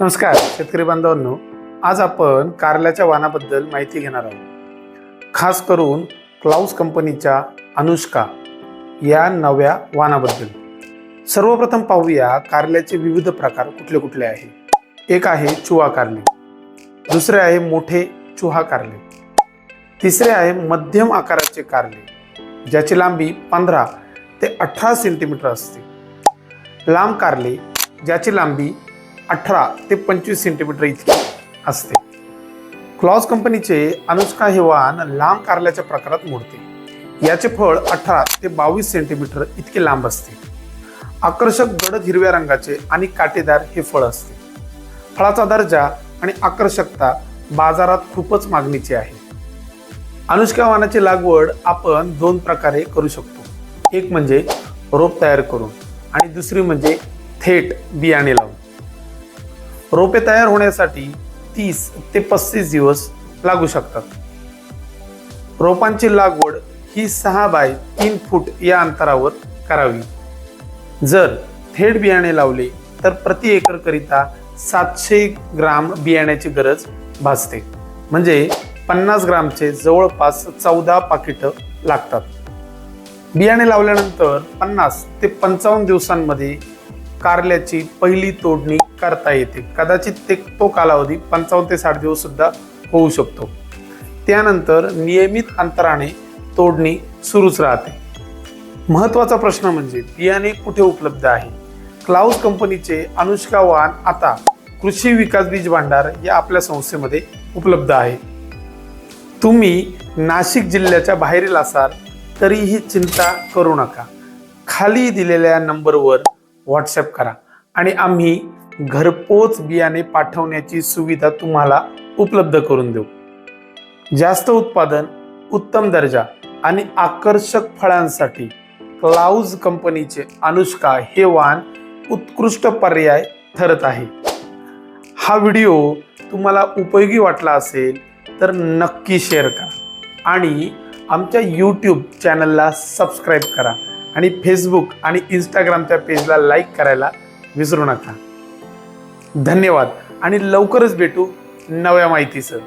नमस्कार शेतकरी बांधवांनो. आज आपण कारल्याच्या वाणाबद्दल माहिती घेणार आहोत. खास करून क्लाउस कंपनीच्या अनुष्का या नव्या वाणाबद्दल. सर्वप्रथम पाहूया कारल्याचे विविध प्रकार कुठले कुठले आहे. एक आहे चुहा कारले. दुसरे आहे मोठे चुहा कारले. तिसरे आहे मध्यम आकाराचे कारले ज्याची लांबी पंधरा ते अठरा सेंटीमीटर असते. लांब कारले ज्याची लांबी अठरा ते पंचवीस सेंटीमीटर इतकी असते. क्लॉज कंपनीचे अनुष्का हे वाहन लांब कारल्याच्या प्रकारात मोडते. याचे फळ अठरा ते बावीस सेंटीमीटर इतके लांब असते. आकर्षक गडद हिरव्या रंगाचे आणि काटेदार हे फळ असते. फळाचा दर्जा आणि आकर्षकता बाजारात खूपच मागणीची आहे. अनुष्का वाहनाची लागवड आपण दोन प्रकारे करू शकतो. एक म्हणजे रोप तयार करून आणि दुसरी म्हणजे थेट बियाणे लावून. रोपे तयार होण्यासाठी तीस ते पस्तीस दिवस लागू शकतात. रोपांची लागवड ही सहा बाय तीन फूट या अंतरावर करावी. जर थेट बियाणे लावले तर प्रति एकरकरिता सातशे ग्राम बियाण्याची गरज भासते. म्हणजे पन्नास ग्रामचे जवळपास चौदा पाकिटं लागतात. बियाणे लावल्यानंतर पन्नास ते पंचावन्न दिवसांमध्ये कारल्याची पहिली तोडणी करता येते. कदाचित ते तो कालावधी पंचावन्न ते साठ दिवस सुद्धा होऊ शकतो. त्यानंतर नियमित अंतराने तोडणी सुरूच राहते. महत्त्वाचा प्रश्न म्हणजे बियाणे कुठे उपलब्ध आहे? क्लाउस कंपनीचे अनुष्का वाहन आता कृषी विकास बीज भांडार या आपल्या संस्थेमध्ये उपलब्ध आहे. तुम्ही नाशिक जिल्ह्याच्या बाहेरील असाल तरीही चिंता करू नका. खाली दिलेल्या नंबरवर व्हॉट्सअप करा. आणि आम्ही घरपोच बियाणे पाठवण्याची सुविधा तुम्हाला उपलब्ध करून देऊ. जास्त उत्पादन उत्तम दर्जा आणि आकर्षक फळांसाठी क्लाउज कंपनीचे अनुष्का हे वाहन उत्कृष्ट पर्याय ठरत आहे. हा व्हिडिओ तुम्हाला उपयोगी वाटला असेल तर नक्की शेअर करा आणि आमच्या यूट्यूब चॅनलला सबस्क्राईब करा. आणि फेसबुक आणि इंस्टाग्रामच्या पेजला लाईक करायला विसरू नका. धन्यवाद आणि लवकरच भेटू नव्या माहितीसह.